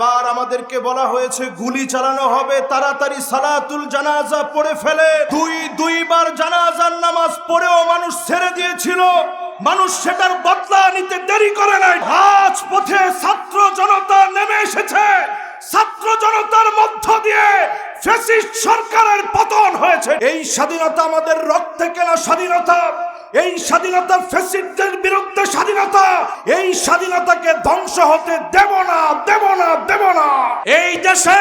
বারবার আমাদেরকে বলা হয়েছে, গুলি চালানো হবে, তাড়াতাড়ি সালাতুল জানাজা পড়ে ফেলে। দুই, দুইবার জানাজার নামাজ পড়েও মানুষ ছেড়ে দিয়েছিল। মানুষ সেটার বদলা নিতে দেরি করে নাই। রাজপথে ছাত্র জনতা নেমে এসেছে। ছাত্র জনতার মধ্য দিয়ে ফ্যাসিস্ট সরকারের পতন হয়েছে। এই স্বাধীনতা আমাদের রক্তে কেনা স্বাধীনতা। এই স্বাধীনতা ফ্যাসিস্টদের বিরুদ্ধে স্বাধীনতা, এই স্বাধীনতাকে ধ্বংস হতে দেব না দেব না দেব না। এই দেশে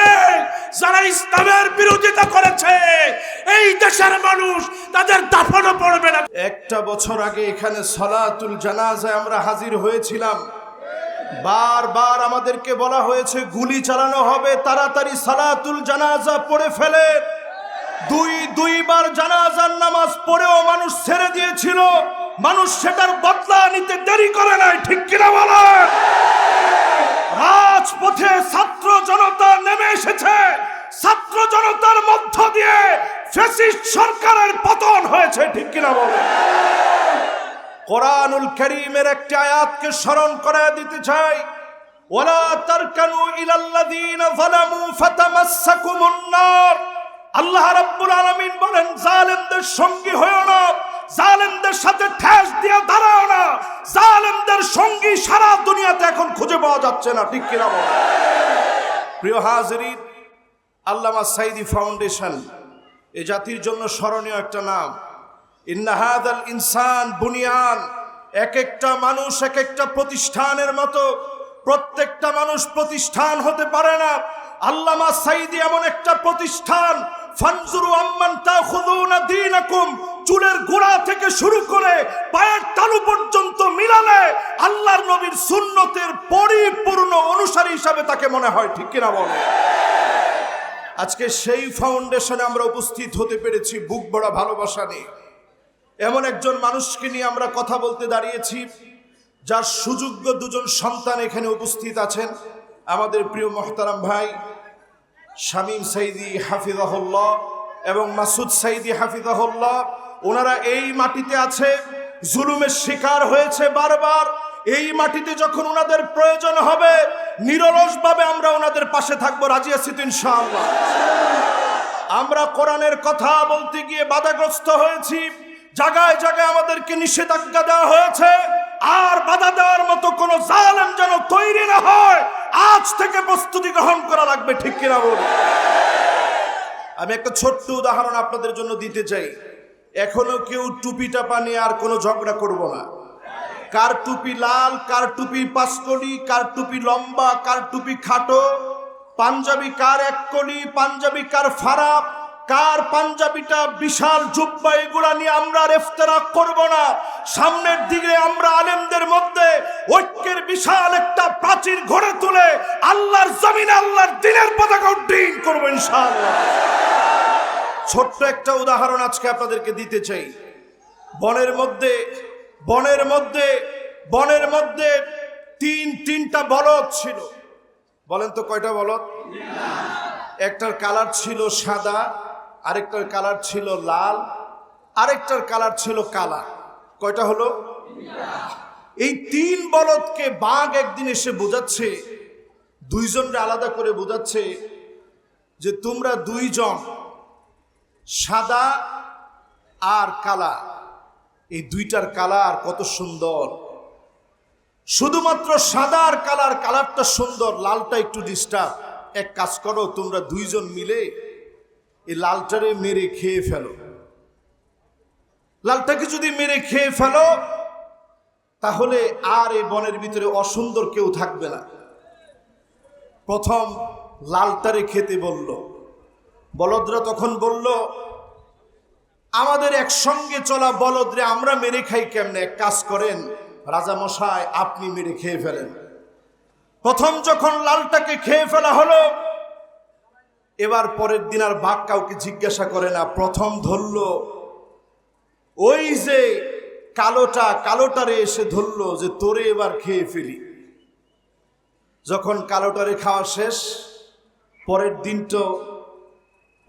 যারা ইসলামের বিরোধিতা করেছে, এই দেশের মানুষ তাদের দাফনও পড়বে না। একটা বছর আগে এখানে সলাতুল জানাজায় আমরা হাজির হয়েছিলাম। বারবার আমাদেরকে বলা হয়েছে, গুলি চালানো হবে, তাড়াতাড়ি সালাতুল জানাজা পড়ে ফেলে। দুই, দুইবার জানাজার নামাজ পড়েও মানুষ ছেড়ে দিয়েছিল। মানুষ সেটার বদলা নিতে দেরি করে নাই, ঠিক কিনা বলে রাজপথে ছাত্র জনতা নেমে এসেছে। ছাত্র জনতার মধ্য দিয়ে ফ্যাসিস্ট সরকারের পতন হয়েছে, ঠিক কিনা বলে কোরআনুল করিমের একটি আয়াতকে স্মরণ করে দিতে চাই। ওয়ালা তারকানু ইলাল্লাযীনা যালামু ফাতামাসসাকুমুন নার। আল্লাহ রাব্বুল আলামিন বলেন, জালেমদের সঙ্গী হয়ো না, জালেমদের সাথে ঠেস দিয়ে দাঁড়াও না, জালেমদের সঙ্গী সারা দুনিয়াতে এখন খুঁজে পাওয়া যাচ্ছে না। ঠিক কিনা বলেন প্রিয় হাজরিন, আল্লামা সাইদি ফাউন্ডেশন, এ জাতির জন্য স্মরণীয় একটা নাম। ইন্নাহাদাল ইনসান বুনিয়ান এক একটা মানুষ, এক একটা প্রতিষ্ঠানের মতো, প্রত্যেকটা মানুষ প্রতিষ্ঠান হতে পারে না। আল্লামা সাইদি এমন একটা প্রতিষ্ঠান ফানজুরু আম্মান তাখুযুনা দীনাকুম, চুলের গোড়া থেকে শুরু করে পায়ের তালু পর্যন্ত মিলালে আল্লাহর নবীর সুন্নতের পরিপূর্ণ অনুসারী হিসাবে তাকে মনে হয়, ঠিক কিনা বলে? আজকে সেই ফাউন্ডেশনে আমরা উপস্থিত হতে পেরেছি, বুক বড় ভালোবাসা নিয়ে। এমন একজন মানুষকে নিয়ে আমরা কথা বলতে দাঁড়িয়েছি, যার সুযোগ্য দুজন সন্তান এখানে উপস্থিত আছেন। আমাদের প্রিয় মহতারাম ভাই শামীম সাইদি হাফিজাহুল্লাহ এবং মাসুদ সাইদি হাফিজাহুল্লাহ, ওনারা এই মাটিতে আছে। জুলুমের শিকার হয়েছে বারবার। এই মাটিতে যখন ওনাদের প্রয়োজন হবে, নিরলসভাবে আমরা ওনাদের পাশে থাকব, রাজি আছি তো আমরা কোরআনের কথা বলতে গিয়ে বাধাগ্রস্ত হয়েছি। জায়গায় জায়গায় আমাদেরকে নিষেধাজ্ঞা দেওয়া হয়েছে। আর বাধা দেওয়ার মতো কোনো জালেম যেন তৈরি না হয়। আজ থেকে প্রস্তুতি গ্রহণ করা লাগবে, ঠিক কিনা বল আমি একটা ছোট্ট উদাহরণ আপনাদের জন্য দিতে চাই। এখনও কেউ টুপিটা পানি আর কোনো ঝগড়া করব না। কার টুপি লাল, কার টুপি পাঁচকড়ি কার টুপি লম্বা, কার টুপি খাটো, পাঞ্জাবি কার এক কলি পাঞ্জাবি কার ফারাপ কার পাঞ্জাবিটা বিশাল জুব্বা এগুলা নিয়ে আমরা রেফতারা করব না? সামনের দিকে আমরা আলেমদের মধ্যে ঐক্যের বিশাল একটা প্রাচীর ঘরে তুলে আল্লাহর জমিন আল্লাহর দিনের পতাকা উড্ডীন করব ইনশাআল্লাহ। ছোট্ট একটা উদাহরণ আজকে আপনাদেরকে দিতে চাই। বনের মধ্যে বনের মধ্যে বনের মধ্যে তিন তিনটা বলদ ছিল। বলেন তো কয়টা বলদ? একটার কালার ছিল সাদা আরেকটার কালার ছিল লাল, আরেকটার কালার ছিল কালা। কয়টা হলো? এই তিন বলদকে বাঘ একদিন এসে বোঝাচ্ছে, দুইজনকে আলাদা করে বোঝাচ্ছে যে তোমরা দুইজন সাদা আর কালা। এই দুইটার কালার কত সুন্দর। শুধুমাত্র সাদা আর কালার কালারটা সুন্দর, লালটা একটু ডিস্টার্ব এক কাজ করো, তোমরা দুইজন মিলে এই লালটারে মেরে খেয়ে ফেলো। লালটাকে যদি মেরে খেয়ে ফেলো, তাহলে আর এই বনের ভিতরে অসুন্দর কেউ থাকবে না। প্রথম লালটারে খেতে বলল, বলদরা তখন বলল, আমাদের একসঙ্গে চলা বলদরে আমরা মেরে খাই কেমনে? এক কাজ করেন, রাজা মশাই, আপনি মেরে খেয়ে ফেলেন। প্রথম যখন লালটাকে খেয়ে ফেলা হলো এবার পরের দিন আর বাঘ কাউকে জিজ্ঞাসা করে না। প্রথম ধরল, ওই যে কালোটা, কালোটারে এসে ধরলো যে তোরে এবার খেয়ে ফেলি। যখন কালোটারে খাওয়া শেষ, পরের দিন তো,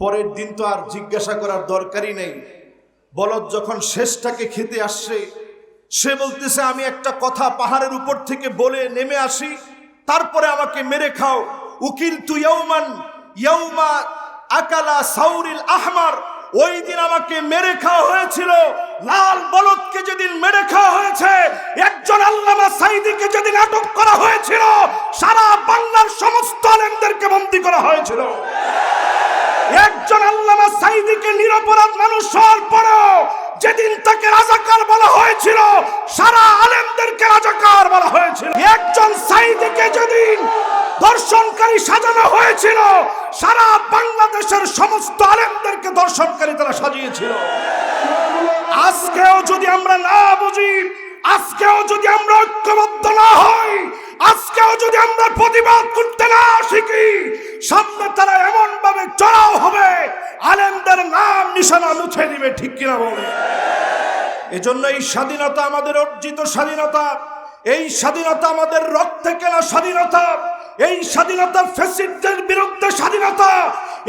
পরের দিন তো আর জিজ্ঞাসা করার দরকারই নেই। বলদ যখন শেষটাকে খেতে আসছে সে বলতেছে, আমি একটা কথা পাহাড়ের উপর থেকে বলে নেমে আসি, তারপরে আমাকে মেরে খাও। উকিল তু ইয়ৌমান ইয়ৌমা আকালা সাউরিল আহমার, ওই দিন আমাকে মেরে খাওয়া হয়েছিল। লাল বলদকে যেদিন মেরে খাওয়া হয়েছে, একজন আল্লামা সাইদিকে যেদিন আটক করা হয়েছিল, সারা বাংলার সমস্ত আলেমদেরকে বন্দী করা হয়েছিল। একজন আল্লামা সাইদিকে নিরপরাধ মানুষ হওয়ার পরেও যেদিন তাকে রাজাকার বলা হয়েছিল, সারা আলেমদেরকে রাজাকার বলা হয়েছিল। একজন সাইদিকে যেদিন দর্শনকারী সাজানো হয়েছিল। সারা বাংলাদেশের সমস্ত আলেমদেরকে দর্শনকারী তারা সাজিয়েছিল। আজকেও যদি আমরা না বুঝি, আজকেও যদি আমরা ঐক্যবদ্ধ না হই, আজকেও যদি আমরা প্রতিবাদ করতে না শিখি, সামনে তারা এমন ভাবে চড়াও হবে, আলেমদের নাম নিশানা মুছে দিবে, ঠিক কিনা বলে? এজন্য এই স্বাধীনতা আমাদের অর্জিত স্বাধীনতা, এই স্বাধীনতা আমাদের রক্তে কেনা স্বাধীনতা এই স্বাধীনতা ফেসিডদের বিরুদ্ধে স্বাধীনতা,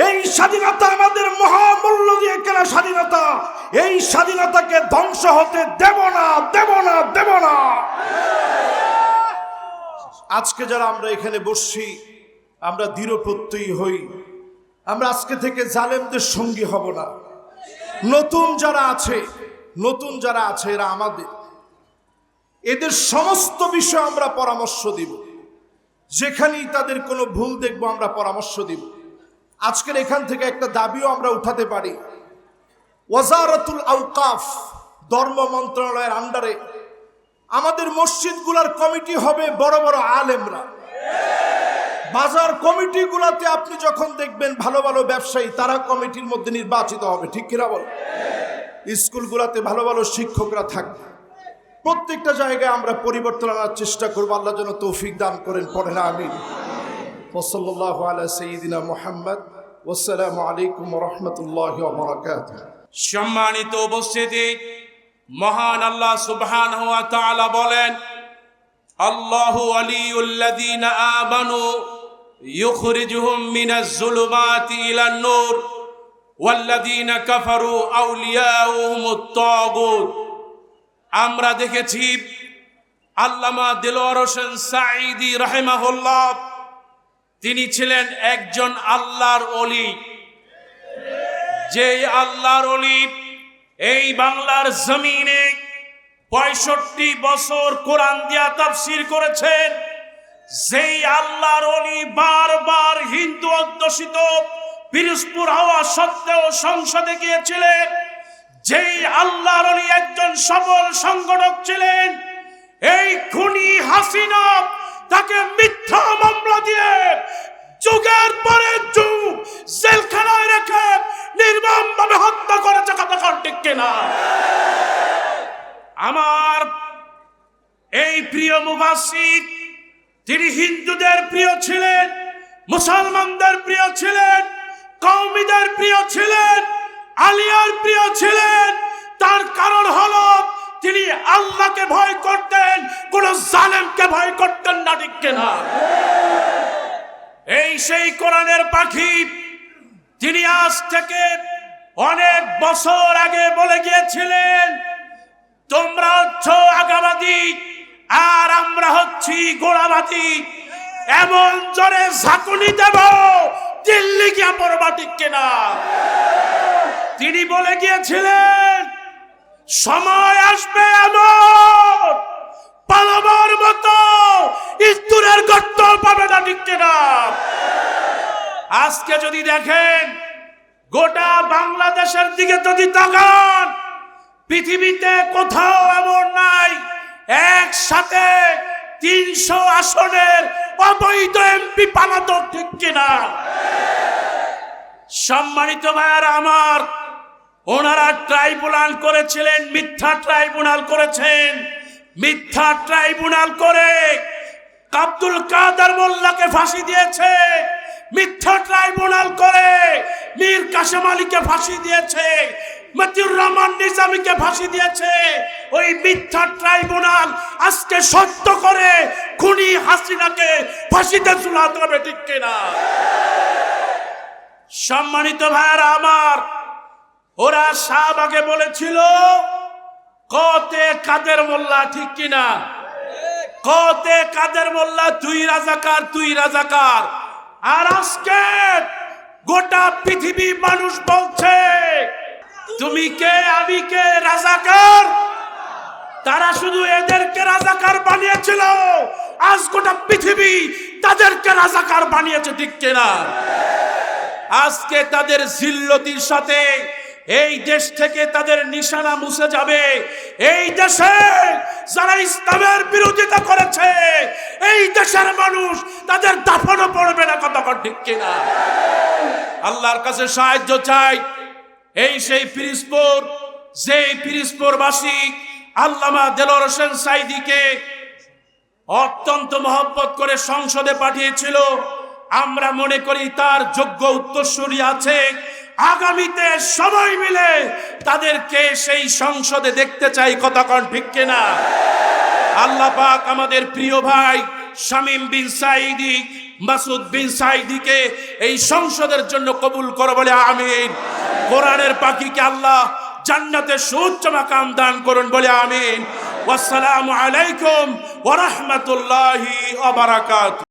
এই স্বাধীনতা আমাদের মহামূল্য দিয়ে কেনা স্বাধীনতা, এই স্বাধীনতাকে ধ্বংস হতে দেব না দেব না দেব না। আজকে যারা আমরা এখানে বসছি, আমরা দৃঢ় প্রত্যয়ী হই। আমরা আজকে থেকে জালেমদের সঙ্গী হব না। নতুন যারা আছে, নতুন যারা আছে এরা আমাদের। এদের সমস্ত বিষয়ে আমরা পরামর্শ দিব। যেখানেই তাদের কোনো ভুল দেখব, আমরা পরামর্শ দিব। আজকের এখান থেকে একটা দাবিও আমরা উঠাতে পারি। ওয়াজারাতুল আউকাফ ধর্ম মন্ত্রণালয়ের আন্ডারে আমাদের মসজিদগুলার কমিটি হবে বড় বড় আলেমরা। বাজার কমিটিগুলোতে আপনি যখন দেখবেন ভালো ভালো ব্যবসায়ী, তারা কমিটির মধ্যে নির্বাচিত হবে, ঠিক কিনা বল? স্কুলগুলোতে ভালো ভালো শিক্ষকরা থাকবে। প্রত্যেকটা জায়গায় আমরা পরিবর্তন আনার চেষ্টা করব। আল্লাহ যেন তৌফিক দান করেন পড়ে না আমি ওসল্লাহ আলা সঈদিনা মোহাম্মদ। ওসালামু আলাইকুম রহমতুল্লাহ সম্মানিত উপস্থিতি, মহান আল্লাহ সুবহান ওয়া তাআলা বলেন, আল্লাহু আলিউল্লাযীনা আমানু ইউখরিজুহুম মিনাজ যুলুমাতি ইলান নূর। ওয়াল্লাযীনা কাফারু আউলিয়াউহুমুত তাগুত। আমরা দেখেছি আল্লামা দিলওয়ার হোসেন সাঈদী রাহিমাহুল্লাহ, তিনি ছিলেন একজন আল্লাহর অলি যে আল্লাহর অলি এই বাংলার জমিনে পঁয়ষট্টি বছর কোরআন দিয়া তাফসির করেছেন, যেই আল্লাহর অলি বারবার হিন্দু অধ্যুষিত, পিরোজপুর হওয়া সত্ত্বেও সংসদে গিয়েছিলেন যেই আল্লাহর একজন সবল সংগঠক ছিলেন, এই খুনি হাসিনা তাকে মিথ্যা মামলা দিয়ে যুগের পরে যুগ জেলখানায় রেখে নির্মম ভাবে হত্যা করেছে, কথা ঠিক কিনা? আমার এই প্রিয় মুফাসির তিনি হিন্দুদের প্রিয় ছিলেন, মুসলমানদের প্রিয় ছিলেন কৌমিদের প্রিয় ছিলেন আলিয়ার প্রিয় ছিলেন। তার কারণ হলো তিনি আল্লাহকে ভয় করতেন, কোন জালেমকে ভয় করতেন না, ঠিক কিনা? এই সেই কোরআনের পাখি, তিনি আজ থেকে অনেক বছর আগে বলে গিয়েছিলেন, তোমরা হচ্ছ আগাবাদী, আর আমরা হচ্ছি গোড়াবাদী। এমন জোরে ঝাঁকুনি দেব, দিল্লি গিয়া পড়বা, ঠিক কিনা? তিনি বলে গিয়েছিলেন, সময় আসবে এমন পালাবার মতো ইস্তুরের গর্ত পাবে না ঠিক কিনা? আজকে যদি দেখেন, গোটা বাংলাদেশের দিকে যদি তাকান, পৃথিবীতে কোথাও এমন নাই, একসাথে তিনশো আসনের অবৈধ এমপি পালাতো ঠিক কিনা? সম্মানিত ভাইয়ার আমার ওনারা ট্রাইব্যুনাল করেছিলেন, মিথ্যা ট্রাইব্যুনাল করেছেন। মিথ্যা ট্রাইব্যুনাল করে আব্দুল কাদের মোল্লাকে ফাঁসি দিয়েছে। মিথ্যা ট্রাইব্যুনাল করে মীর কাসেম আলীকে ফাঁসি দিয়েছে। মতিউর রহমান নিজামীকে ফাঁসি দিয়েছে। ওই মিথ্যা ট্রাইব্যুনাল আজকে সত্য করে খুনি হাসিনাকে ফাঁসিতে ঝুলাতে হবে, ঠিক কিনা? সম্মানিত ভাইয়ারা আমার ওরা শাহবাগে বলেছিল, কতে কাদের মোল্লা, ঠিক কিনা? কতে কাদের মোল্লা, তুই রাজাকার তুই রাজাকার। আর আজকে গোটা পৃথিবী মানুষ বলছে, তুমি কে, আমি কে, রাজাকার? তারা শুধু এদেরকে রাজাকার বানিয়েছিল, আজ গোটা পৃথিবী তাদেরকে রাজাকার বানিয়েছে, ঠিক কিনা? আজকে তাদের জিল্লতির সাথে এই দেশ থেকে তাদের নিশানা মুছে যাবে। এই দেশে যারা ইসলামের বিরোধিতা করেছে, এই দেশের মানুষ তাদের দাফনও পড়বে না কতক্ষণ ঠিক কিনা। আল্লাহর কাছে সাহায্য চাই। এই সেই পিরিসপুর যেই পিরিসপুরবাসী আল্লামা দেলোয়ার হোসেন সাইদিকে অত্যন্ত মহব্বত করে সংসদে পাঠিয়েছিল। আমরা মনে করি তার যোগ্য উত্তরসূরি আছে। আগামীতে সবাই মিলে তাদেরকে সেই সংসদে দেখতে চাই কতক্ষণ ঠিক কিনা? আল্লাহ পাক আমাদের প্রিয় ভাই শামীম বিন সাইদি মাসুদ বিন সাইদিকে এই সংসদের জন্য কবুল করো বলে আমিন। কোরআনের পাখিকে আল্লাহ জান্নাতে সুউচ্চ মাকাম দান করুন বলে আমিন। ওয়াসসালামু আলাইকুম ওয়া রাহমাতুল্লাহি ওয়া বারাকাতুহু।